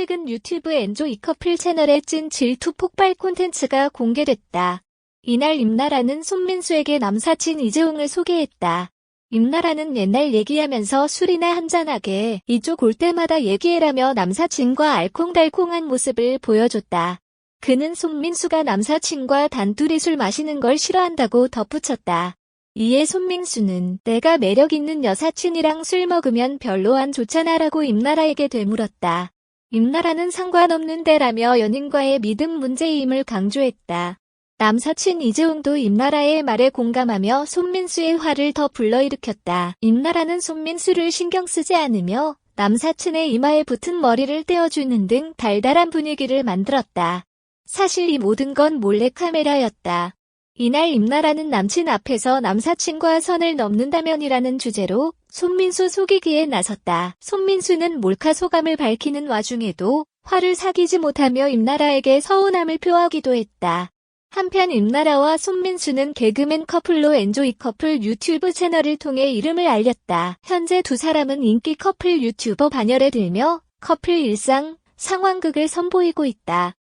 최근 유튜브 엔조 이 커플 채널의 찐 질투 폭발 콘텐츠가 공개됐다. 이날 임나라는 손민수에게 남사친 이재웅을 소개했다. 임나라는 옛날 얘기하면서 술이나 한잔하게 이쪽 올 때마다 얘기해라며 남사친과 알콩달콩한 모습을 보여줬다. 그는 손민수가 남사친과 단둘이 술 마시는 걸 싫어한다고 덧붙였다. 이에 손민수는 내가 매력 있는 여사친이랑 술 먹으면 별로 안 좋잖아라고 임나라에게 되물었다. 임나라는 상관없는 데라며 연인과의 믿음 문제임을 강조했다. 남사친 이재웅도 임나라의 말에 공감하며 손민수의 화를 더 불러일으켰다. 임나라는 손민수를 신경 쓰지 않으며 남사친의 이마에 붙은 머리를 떼어주는 등 달달한 분위기를 만들었다. 사실 이 모든 건 몰래카메라였다. 이날 임나라는 남친 앞에서 남사친과 선을 넘는다면이라는 주제로 손민수 속이기에 나섰다. 손민수는 몰카 소감을 밝히는 와중에도 화를 사귀지 못하며 임나라에게 서운함을 표하기도 했다. 한편 임나라와 손민수는 개그맨 커플로 엔조이 커플 유튜브 채널을 통해 이름을 알렸다. 현재 두 사람은 인기 커플 유튜버 반열에 들며 커플 일상, 상황극을 선보이고 있다.